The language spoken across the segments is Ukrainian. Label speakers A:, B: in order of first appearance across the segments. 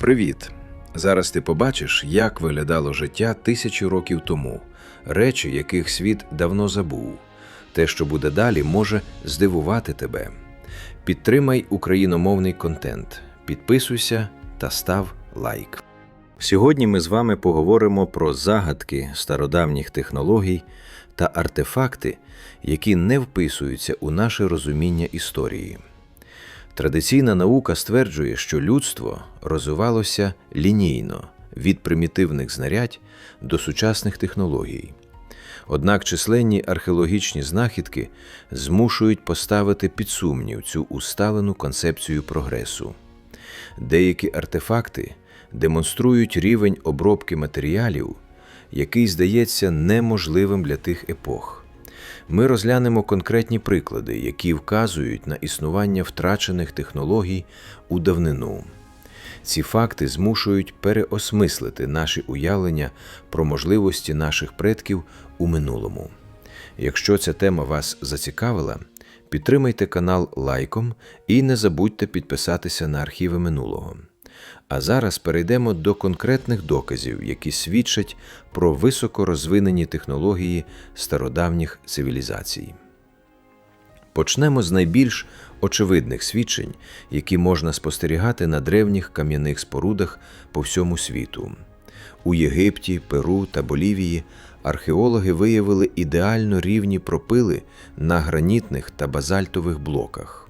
A: Привіт! Зараз ти побачиш, як виглядало життя тисячі років тому, речі, яких світ давно забув. Те, що буде далі, може здивувати тебе. Підтримай україномовний контент, підписуйся та став лайк. Сьогодні ми з вами поговоримо про загадки стародавніх технологій та артефакти, які не вписуються у наше розуміння історії. Традиційна наука стверджує, що людство розвивалося лінійно від примітивних знарядь до сучасних технологій. Однак численні археологічні знахідки змушують поставити під сумнів цю усталену концепцію прогресу. Деякі артефакти демонструють рівень обробки матеріалів, який здається неможливим для тих епох. Ми розглянемо конкретні приклади, які вказують на існування втрачених технологій у давнину. Ці факти змушують переосмислити наші уявлення про можливості наших предків у минулому. Якщо ця тема вас зацікавила, підтримайте канал лайком і не забудьте підписатися на архіви минулого. А зараз перейдемо до конкретних доказів, які свідчать про високорозвинені технології стародавніх цивілізацій. Почнемо з найбільш очевидних свідчень, які можна спостерігати на древніх кам'яних спорудах по всьому світу. У Єгипті, Перу та Болівії археологи виявили ідеально рівні пропили на гранітних та базальтових блоках.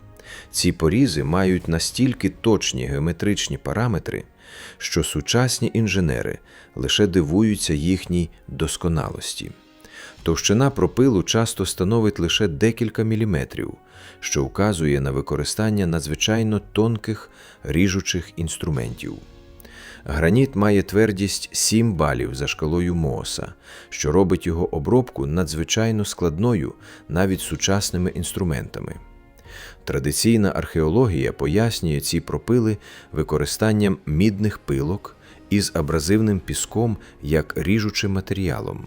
A: Ці порізи мають настільки точні геометричні параметри, що сучасні інженери лише дивуються їхній досконалості. Товщина пропилу часто становить лише декілька міліметрів, що вказує на використання надзвичайно тонких ріжучих інструментів. Граніт має твердість 7 балів за шкалою Мооса, що робить його обробку надзвичайно складною навіть сучасними інструментами. Традиційна археологія пояснює ці пропили використанням мідних пилок із абразивним піском як ріжучим матеріалом.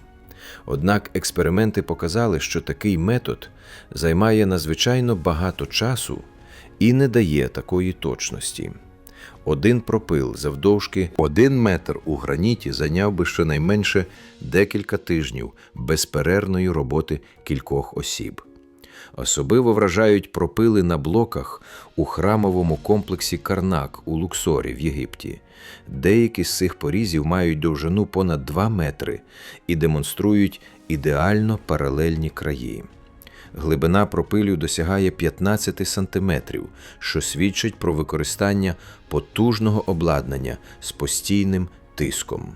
A: Однак експерименти показали, що такий метод займає надзвичайно багато часу і не дає такої точності. Один пропил завдовжки один метр у граніті зайняв би щонайменше декілька тижнів безперервної роботи кількох осіб. Особливо вражають пропили на блоках у храмовому комплексі Карнак у Луксорі в Єгипті. Деякі з цих порізів мають довжину понад 2 метри і демонструють ідеально паралельні краї. Глибина пропилю досягає 15 сантиметрів, що свідчить про використання потужного обладнання з постійним тиском.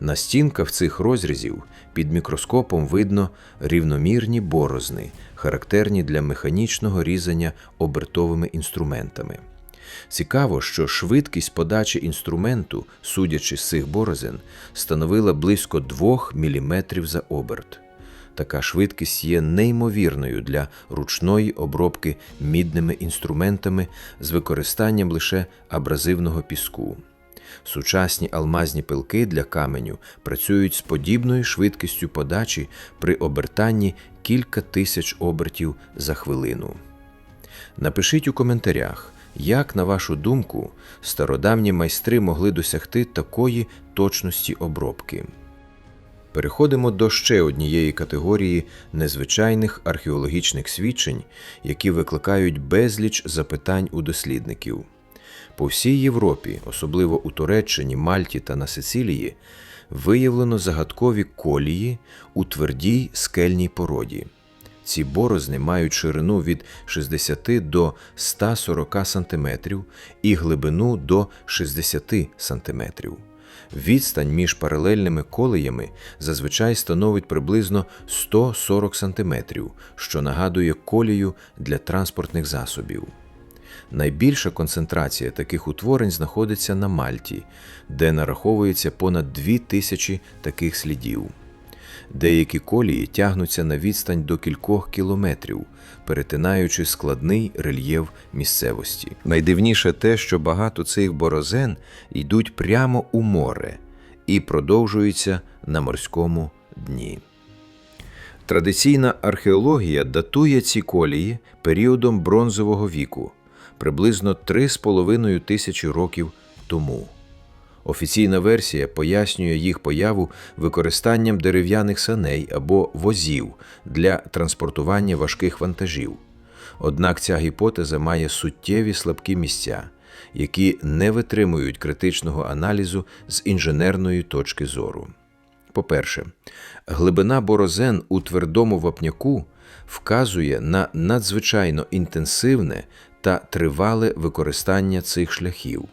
A: На стінках цих розрізів під мікроскопом видно рівномірні борозни, характерні для механічного різання обертовими інструментами. Цікаво, що швидкість подачі інструменту, судячи з цих борозен, становила близько 2 мм за оберт. Така швидкість є неймовірною для ручної обробки мідними інструментами з використанням лише абразивного піску. Сучасні алмазні пилки для каменю працюють з подібною швидкістю подачі при обертанні кілька тисяч обертів за хвилину. Напишіть у коментарях, як, на вашу думку, стародавні майстри могли досягти такої точності обробки. Переходимо до ще однієї категорії незвичайних археологічних свідчень, які викликають безліч запитань у дослідників. По всій Європі, особливо у Туреччині, Мальті та на Сицилії, виявлено загадкові колії у твердій скельній породі. Ці борозни мають ширину від 60 до 140 см і глибину до 60 см. Відстань між паралельними колеями зазвичай становить приблизно 140 см, що нагадує колію для транспортних засобів. Найбільша концентрація таких утворень знаходиться на Мальті, де нараховується понад дві тисячі таких слідів. Деякі колії тягнуться на відстань до кількох кілометрів, перетинаючи складний рельєф місцевості. Найдивніше те, що багато цих борозен йдуть прямо у море і продовжуються на морському дні. Традиційна археологія датує ці колії періодом бронзового віку приблизно 3,5 тисячі років тому. Офіційна версія пояснює їх появу використанням дерев'яних саней або возів для транспортування важких вантажів. Однак ця гіпотеза має суттєві слабкі місця, які не витримують критичного аналізу з інженерної точки зору. По-перше, глибина борозен у твердому вапняку вказує на надзвичайно інтенсивне та тривале використання цих шляхів.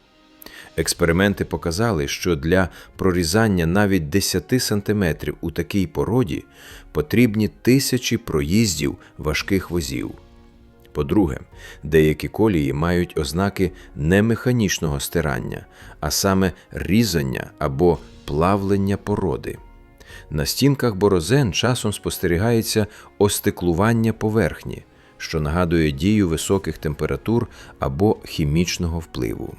A: Експерименти показали, що для прорізання навіть 10 см у такій породі потрібні тисячі проїздів важких возів. По-друге, деякі колії мають ознаки не механічного стирання, а саме різання або плавлення породи. На стінках борозен часом спостерігається остеклування поверхні, що нагадує дію високих температур або хімічного впливу.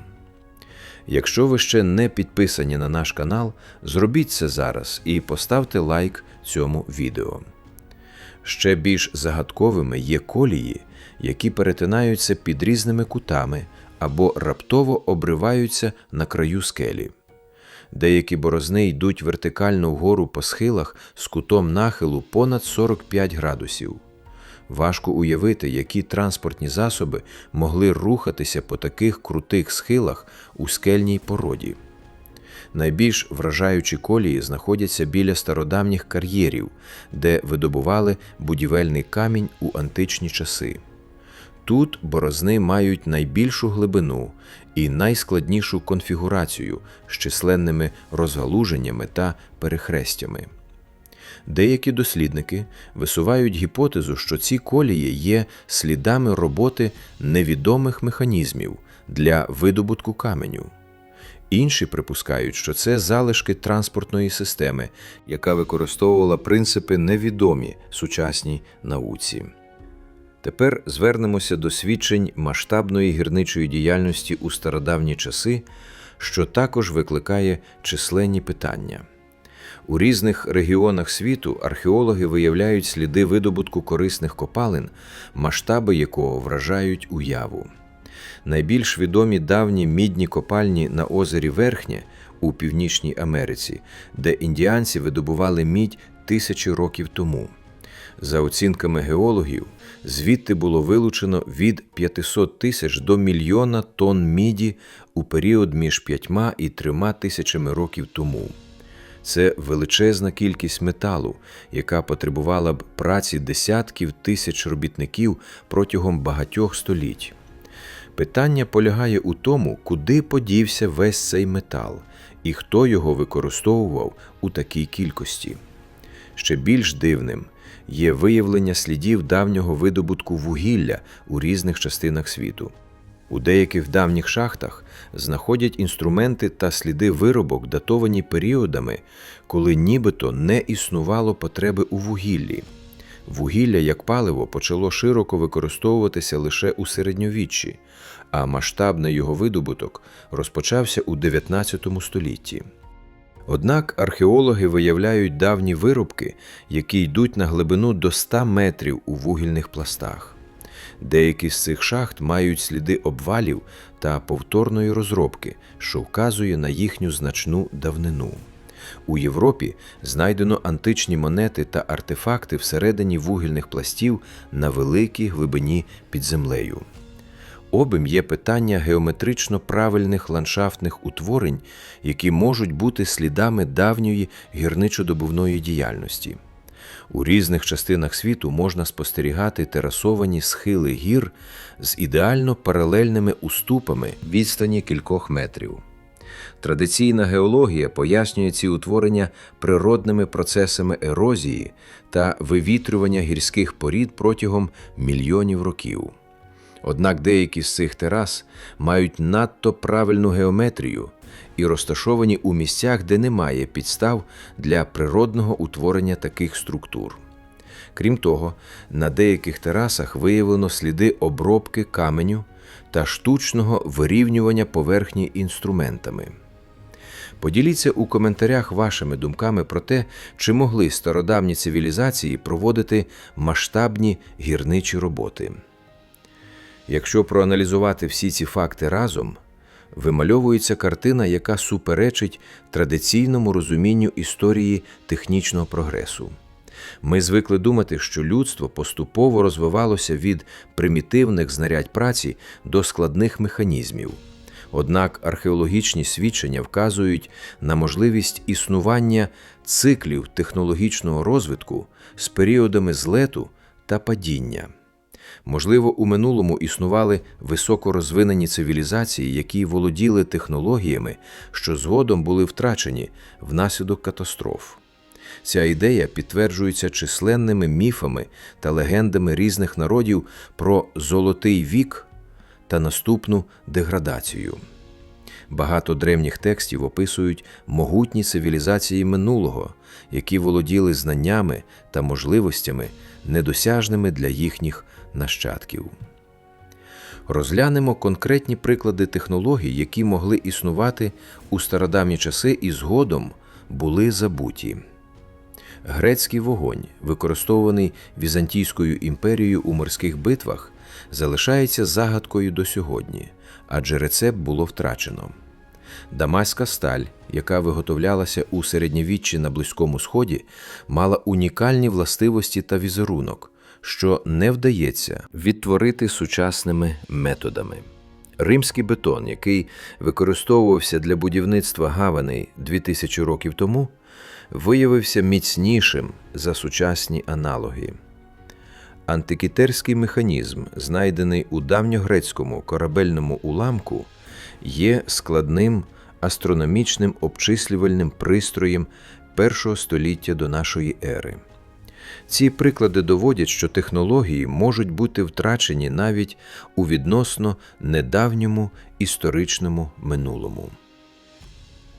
A: Якщо ви ще не підписані на наш канал, зробіть це зараз і поставте лайк цьому відео. Ще більш загадковими є колії, які перетинаються під різними кутами або раптово обриваються на краю скелі. Деякі борозни йдуть вертикально вгору по схилах з кутом нахилу понад 45 градусів. Важко уявити, які транспортні засоби могли рухатися по таких крутих схилах у скельній породі. Найбільш вражаючі колії знаходяться біля стародавніх кар'єрів, де видобували будівельний камінь у античні часи. Тут борозни мають найбільшу глибину і найскладнішу конфігурацію з численними розгалуженнями та перехрестями. Деякі дослідники висувають гіпотезу, що ці колії є слідами роботи невідомих механізмів для видобутку каменю. Інші припускають, що це залишки транспортної системи, яка використовувала принципи невідомі сучасній науці. Тепер звернемося до свідчень масштабної гірничої діяльності у стародавні часи, що також викликає численні питання. У різних регіонах світу археологи виявляють сліди видобутку корисних копалин, масштаби якого вражають уяву. Найбільш відомі давні мідні копальні на озері Верхнє у Північній Америці, де індіанці видобували мідь тисячі років тому. За оцінками геологів, звідти було вилучено від 500 тисяч до мільйона тонн міді у період між п'ятьма і трьома тисячами років тому. Це величезна кількість металу, яка потребувала б праці десятків тисяч робітників протягом багатьох століть. Питання полягає у тому, куди подівся весь цей метал і хто його використовував у такій кількості. Ще більш дивним є виявлення слідів давнього видобутку вугілля у різних частинах світу. У деяких давніх шахтах знаходять інструменти та сліди виробок, датовані періодами, коли нібито не існувало потреби у вугіллі. Вугілля як паливо почало широко використовуватися лише у середньовіччі, а масштабний його видобуток розпочався у 19 столітті. Однак археологи виявляють давні виробки, які йдуть на глибину до 100 метрів у вугільних пластах. Деякі з цих шахт мають сліди обвалів та повторної розробки, що вказує на їхню значну давнину. У Європі знайдено античні монети та артефакти всередині вугільних пластів на великій глибині під землею. Обим є питання геометрично правильних ландшафтних утворень, які можуть бути слідами давньої гірничодобувної діяльності. У різних частинах світу можна спостерігати терасовані схили гір з ідеально паралельними уступами відстані кількох метрів. Традиційна геологія пояснює ці утворення природними процесами ерозії та вивітрювання гірських порід протягом мільйонів років. Однак деякі з цих терас мають надто правильну геометрію і розташовані у місцях, де немає підстав для природного утворення таких структур. Крім того, на деяких терасах виявлено сліди обробки каменю та штучного вирівнювання поверхні інструментами. Поділіться у коментарях вашими думками про те, чи могли стародавні цивілізації проводити масштабні гірничі роботи. Якщо проаналізувати всі ці факти разом, вимальовується картина, яка суперечить традиційному розумінню історії технічного прогресу. Ми звикли думати, що людство поступово розвивалося від примітивних знарядь праці до складних механізмів. Однак археологічні свідчення вказують на можливість існування циклів технологічного розвитку з періодами злету та падіння. Можливо, у минулому існували високорозвинені цивілізації, які володіли технологіями, що згодом були втрачені внаслідок катастроф. Ця ідея підтверджується численними міфами та легендами різних народів про золотий вік та наступну деградацію. Багато древніх текстів описують могутні цивілізації минулого, які володіли знаннями та можливостями, недосяжними для їхніх нащадків. Розглянемо конкретні приклади технологій, які могли існувати у стародавні часи і згодом були забуті. Грецький вогонь, використований Візантійською імперією у морських битвах, залишається загадкою до сьогодні, адже рецепт було втрачено. Дамаська сталь, яка виготовлялася у середньовіччі на Близькому Сході, мала унікальні властивості та візерунок, що не вдається відтворити сучасними методами. Римський бетон, який використовувався для будівництва гаваней 2000 років тому, виявився міцнішим за сучасні аналоги. Антикітерський механізм, знайдений у давньогрецькому корабельному уламку, є складним астрономічним обчислювальним пристроєм першого століття до нашої ери. Ці приклади доводять, що технології можуть бути втрачені навіть у відносно недавньому історичному минулому.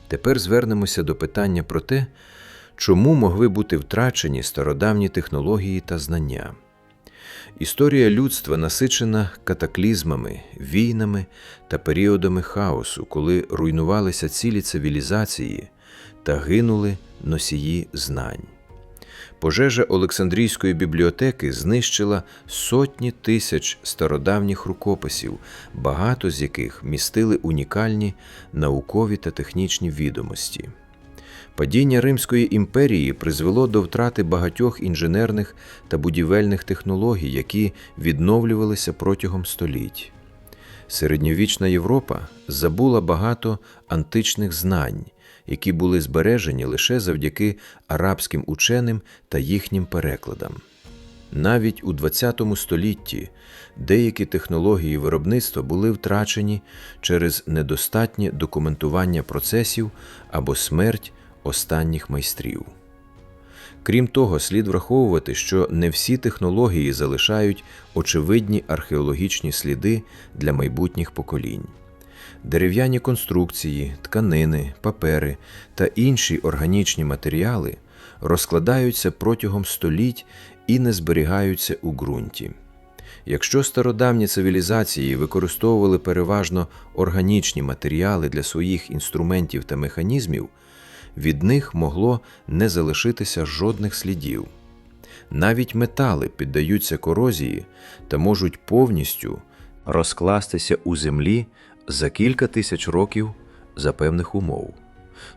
A: Тепер звернемося до питання про те, чому могли бути втрачені стародавні технології та знання. Історія людства насичена катаклізмами, війнами та періодами хаосу, коли руйнувалися цілі цивілізації та гинули носії знань. Пожежа Олександрійської бібліотеки знищила сотні тисяч стародавніх рукописів, багато з яких містили унікальні наукові та технічні відомості. Падіння Римської імперії призвело до втрати багатьох інженерних та будівельних технологій, які відновлювалися протягом століть. Середньовічна Європа забула багато античних знань, які були збережені лише завдяки арабським ученим та їхнім перекладам. Навіть у ХХ столітті деякі технології виробництва були втрачені через недостатнє документування процесів або смерть останніх майстрів. Крім того, слід враховувати, що не всі технології залишають очевидні археологічні сліди для майбутніх поколінь. Дерев'яні конструкції, тканини, папери та інші органічні матеріали розкладаються протягом століть і не зберігаються у ґрунті. Якщо стародавні цивілізації використовували переважно органічні матеріали для своїх інструментів та механізмів, від них могло не залишитися жодних слідів. Навіть метали піддаються корозії та можуть повністю розкластися у землі за кілька тисяч років за певних умов.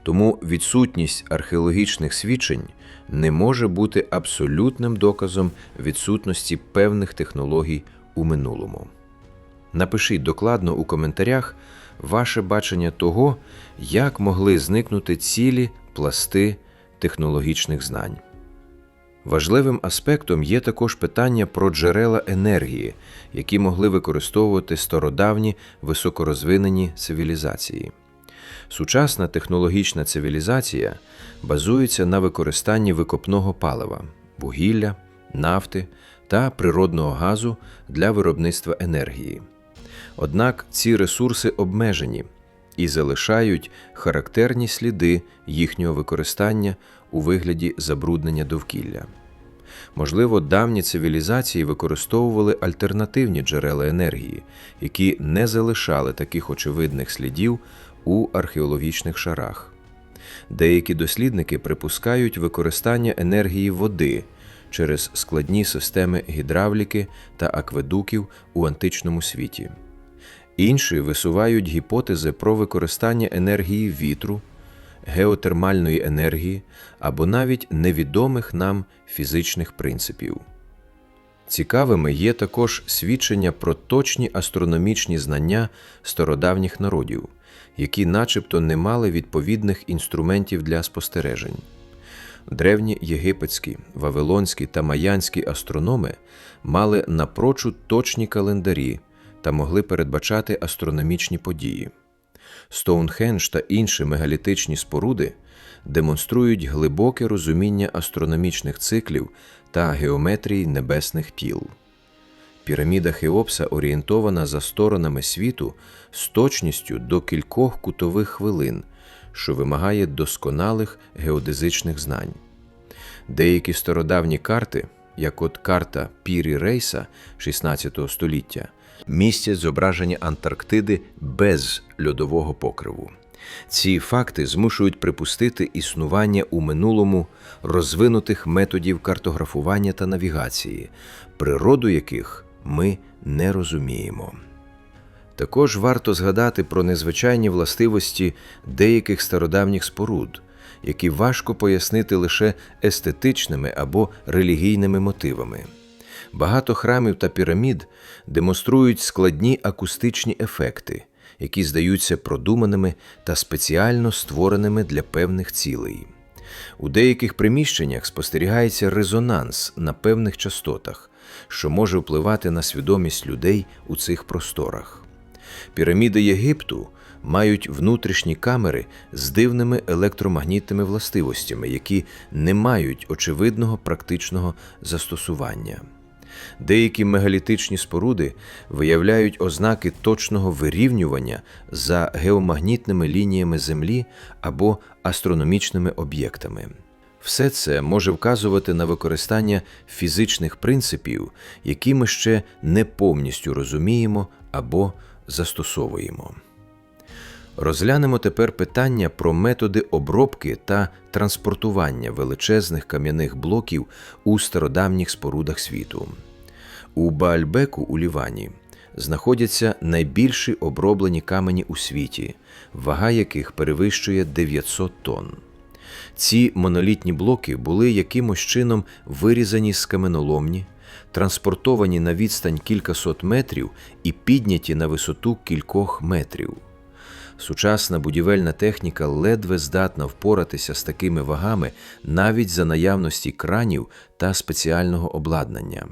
A: Тому відсутність археологічних свідчень не може бути абсолютним доказом відсутності певних технологій у минулому. Напишіть докладно у коментарях ваше бачення того, як могли зникнути цілі пласти технологічних знань. Важливим аспектом є також питання про джерела енергії, які могли використовувати стародавні високорозвинені цивілізації. Сучасна технологічна цивілізація базується на використанні викопного палива, вугілля, нафти та природного газу для виробництва енергії. Однак ці ресурси обмежені і залишають характерні сліди їхнього використання у вигляді забруднення довкілля. Можливо, давні цивілізації використовували альтернативні джерела енергії, які не залишали таких очевидних слідів у археологічних шарах. Деякі дослідники припускають використання енергії води через складні системи гідравліки та акведуків у античному світі. Інші висувають гіпотези про використання енергії вітру, геотермальної енергії або навіть невідомих нам фізичних принципів. Цікавими є також свідчення про точні астрономічні знання стародавніх народів, які начебто не мали відповідних інструментів для спостережень. Древні єгипетські, вавилонські та маянські астрономи мали напрочуд точні календарі та могли передбачати астрономічні події. Стоунхендж та інші мегалітичні споруди демонструють глибоке розуміння астрономічних циклів та геометрії небесних тіл. Піраміда Хеопса орієнтована за сторонами світу з точністю до кількох кутових хвилин, що вимагає досконалих геодезичних знань. Деякі стародавні карти, як от карта Пірі Рейса 16 століття, містять зображення Антарктиди без льодового покриву. Ці факти змушують припустити існування у минулому розвинутих методів картографування та навігації, природу яких ми не розуміємо. Також варто згадати про незвичайні властивості деяких стародавніх споруд, які важко пояснити лише естетичними або релігійними мотивами. Багато храмів та пірамід демонструють складні акустичні ефекти, які здаються продуманими та спеціально створеними для певних цілей. У деяких приміщеннях спостерігається резонанс на певних частотах, що може впливати на свідомість людей у цих просторах. Піраміди Єгипту мають внутрішні камери з дивними електромагнітними властивостями, які не мають очевидного практичного застосування. Деякі мегалітичні споруди виявляють ознаки точного вирівнювання за геомагнітними лініями Землі або астрономічними об'єктами. Все це може вказувати на використання фізичних принципів, які ми ще не повністю розуміємо або застосовуємо. Розглянемо тепер питання про методи обробки та транспортування величезних кам'яних блоків у стародавніх спорудах світу. У Баальбеку у Лівані знаходяться найбільші оброблені камені у світі, вага яких перевищує 900 тонн. Ці монолітні блоки були якимось чином вирізані з каменоломні, транспортовані на відстань кількасот метрів і підняті на висоту кількох метрів. Сучасна будівельна техніка ледве здатна впоратися з такими вагами навіть за наявності кранів та спеціального обладнання.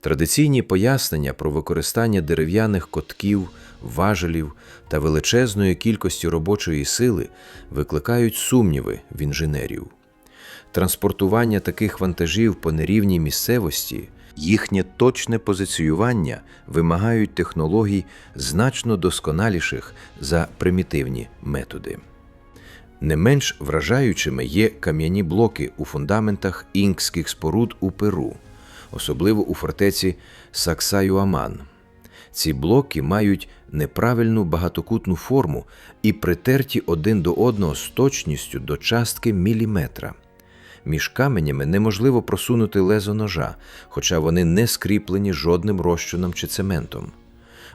A: Традиційні пояснення про використання дерев'яних котків, важелів та величезної кількості робочої сили викликають сумніви в інженерів. Транспортування таких вантажів по нерівній місцевості, їхнє точне позиціювання вимагають технологій значно досконаліших за примітивні методи. Не менш вражаючими є кам'яні блоки у фундаментах інкських споруд у Перу, особливо у фортеці Саксаюаман. Ці блоки мають неправильну багатокутну форму і притерті один до одного з точністю до частки міліметра. Між каменями неможливо просунути лезо ножа, хоча вони не скріплені жодним розчином чи цементом.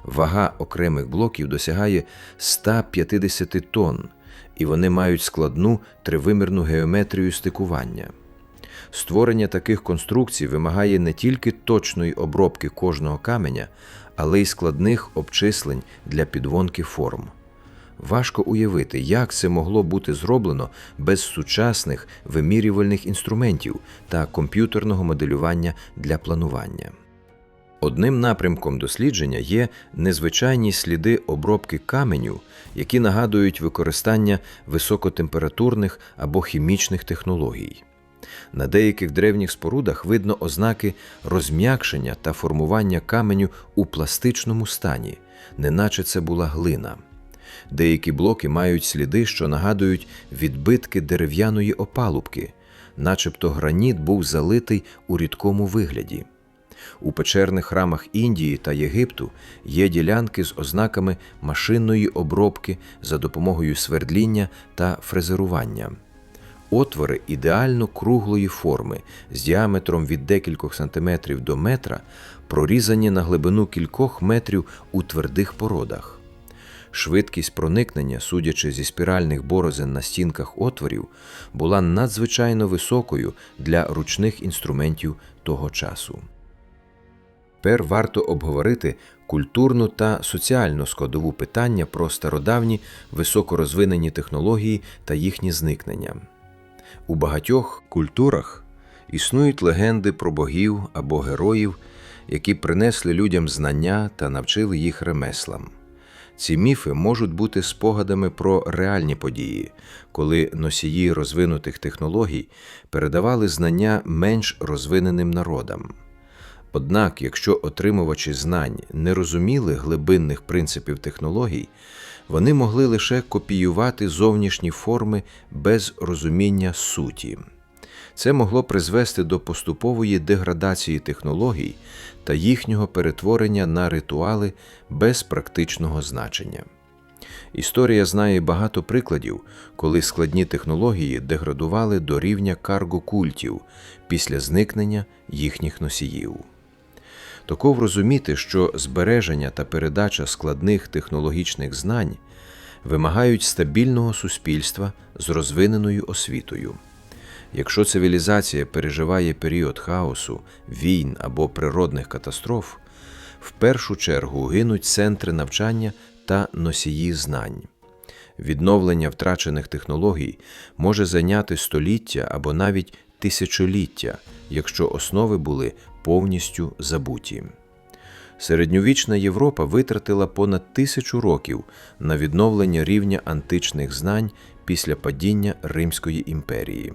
A: Вага окремих блоків досягає 150 тонн, і вони мають складну тривимірну геометрію стикування. Створення таких конструкцій вимагає не тільки точної обробки кожного каменя, але й складних обчислень для підвонки форм. Важко уявити, як це могло бути зроблено без сучасних вимірювальних інструментів та комп'ютерного моделювання для планування. Одним напрямком дослідження є незвичайні сліди обробки каменю, які нагадують використання високотемпературних або хімічних технологій. На деяких древніх спорудах видно ознаки розм'якшення та формування каменю у пластичному стані, неначе це була глина. Деякі блоки мають сліди, що нагадують відбитки дерев'яної опалубки, начебто граніт був залитий у рідкому вигляді. У печерних храмах Індії та Єгипту є ділянки з ознаками машинної обробки за допомогою свердління та фрезерування. Отвори ідеально круглої форми з діаметром від декількох сантиметрів до метра прорізані на глибину кількох метрів у твердих породах. Швидкість проникнення, судячи зі спіральних борозен на стінках отворів, була надзвичайно високою для ручних інструментів того часу. Тепер варто обговорити культурну та соціальну складову питання про стародавні високорозвинені технології та їхні зникнення. У багатьох культурах існують легенди про богів або героїв, які принесли людям знання та навчили їх ремеслам. Ці міфи можуть бути спогадами про реальні події, коли носії розвинутих технологій передавали знання менш розвиненим народам. Однак, якщо отримувачі знань не розуміли глибинних принципів технологій, вони могли лише копіювати зовнішні форми без розуміння суті. Це могло призвести до поступової деградації технологій та їхнього перетворення на ритуали без практичного значення. Історія знає багато прикладів, коли складні технології деградували до рівня карго-культів після зникнення їхніх носіїв. Таков розуміти, що збереження та передача складних технологічних знань вимагають стабільного суспільства з розвиненою освітою. Якщо цивілізація переживає період хаосу, війн або природних катастроф, в першу чергу гинуть центри навчання та носії знань. Відновлення втрачених технологій може зайняти століття або навіть тисячоліття, якщо основи були повністю забуті. Середньовічна Європа витратила понад тисячу років на відновлення рівня античних знань після падіння Римської імперії.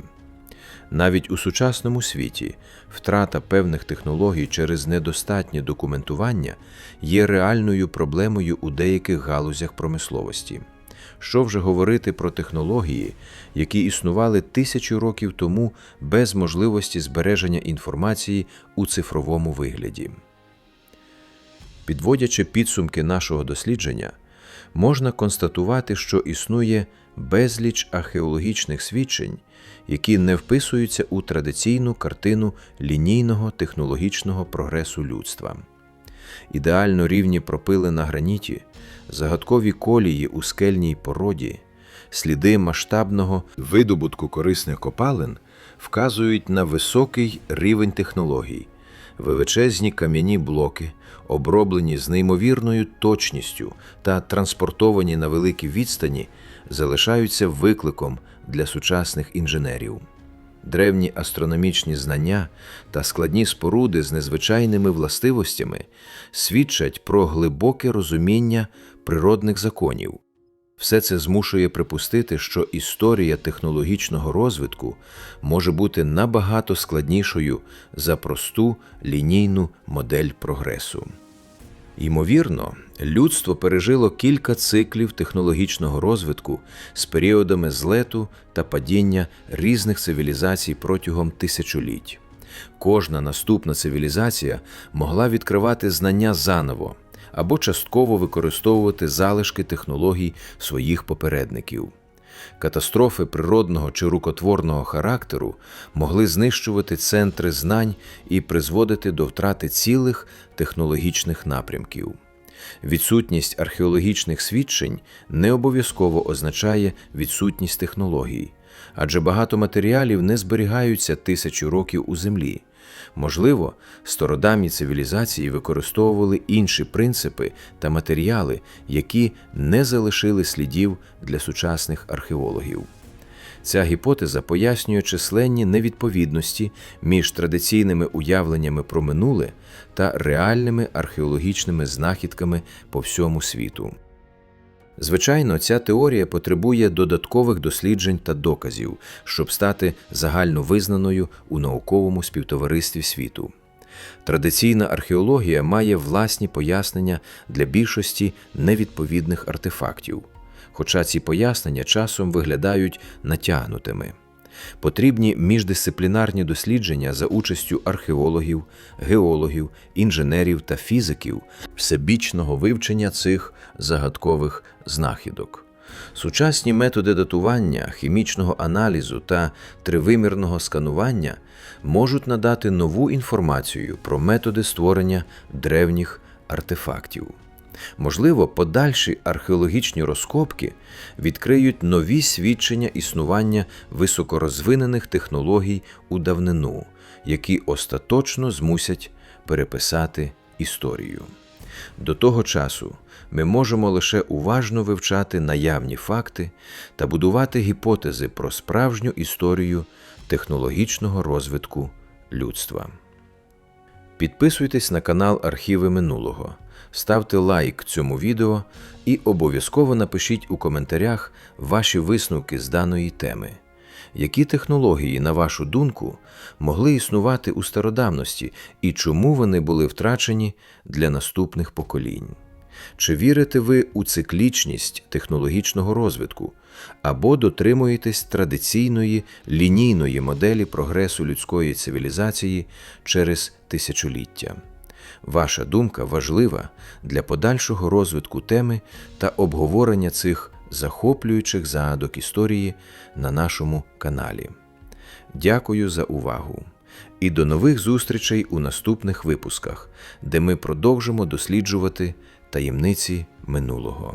A: Навіть у сучасному світі втрата певних технологій через недостатнє документування є реальною проблемою у деяких галузях промисловості. Що вже говорити про технології, які існували тисячі років тому без можливості збереження інформації у цифровому вигляді. Підводячи підсумки нашого дослідження, можна констатувати, що існує безліч археологічних свідчень, які не вписуються у традиційну картину лінійного технологічного прогресу людства. Ідеально рівні пропили на граніті, загадкові колії у скельній породі, сліди масштабного видобутку корисних копалин вказують на високий рівень технологій, величезні кам'яні блоки, оброблені з неймовірною точністю та транспортовані на великій відстані, залишаються викликом для сучасних інженерів. Древні астрономічні знання та складні споруди з незвичайними властивостями свідчать про глибоке розуміння природних законів. Все це змушує припустити, що історія технологічного розвитку може бути набагато складнішою за просту лінійну модель прогресу. Ймовірно, людство пережило кілька циклів технологічного розвитку з періодами злету та падіння різних цивілізацій протягом тисячоліть. Кожна наступна цивілізація могла відкривати знання заново або частково використовувати залишки технологій своїх попередників. Катастрофи природного чи рукотворного характеру могли знищувати центри знань і призводити до втрати цілих технологічних напрямків. Відсутність археологічних свідчень не обов'язково означає відсутність технологій, адже багато матеріалів не зберігаються тисячу років у землі. Можливо, стародавні цивілізації використовували інші принципи та матеріали, які не залишили слідів для сучасних археологів. Ця гіпотеза пояснює численні невідповідності між традиційними уявленнями про минуле та реальними археологічними знахідками по всьому світу. Звичайно, ця теорія потребує додаткових досліджень та доказів, щоб стати загальновизнаною у науковому співтоваристві світу. Традиційна археологія має власні пояснення для більшості невідповідних артефактів, хоча ці пояснення часом виглядають натягнутими. Потрібні міждисциплінарні дослідження за участю археологів, геологів, інженерів та фізиків, всебічного вивчення цих загадкових знахідок. Сучасні методи датування, хімічного аналізу та тривимірного сканування можуть надати нову інформацію про методи створення древніх артефактів. Можливо, подальші археологічні розкопки відкриють нові свідчення існування високорозвинених технологій у давнину, які остаточно змусять переписати історію. До того часу ми можемо лише уважно вивчати наявні факти та будувати гіпотези про справжню історію технологічного розвитку людства. Підписуйтесь на канал Архіви минулого, ставте лайк цьому відео і обов'язково напишіть у коментарях ваші висновки з даної теми. Які технології, на вашу думку, могли існувати у стародавності і чому вони були втрачені для наступних поколінь? Чи вірите ви у циклічність технологічного розвитку або дотримуєтесь традиційної лінійної моделі прогресу людської цивілізації через тисячоліття? Ваша думка важлива для подальшого розвитку теми та обговорення цих захоплюючих загадок історії на нашому каналі. Дякую за увагу! І до нових зустрічей у наступних випусках, де ми продовжимо досліджувати таємниці минулого.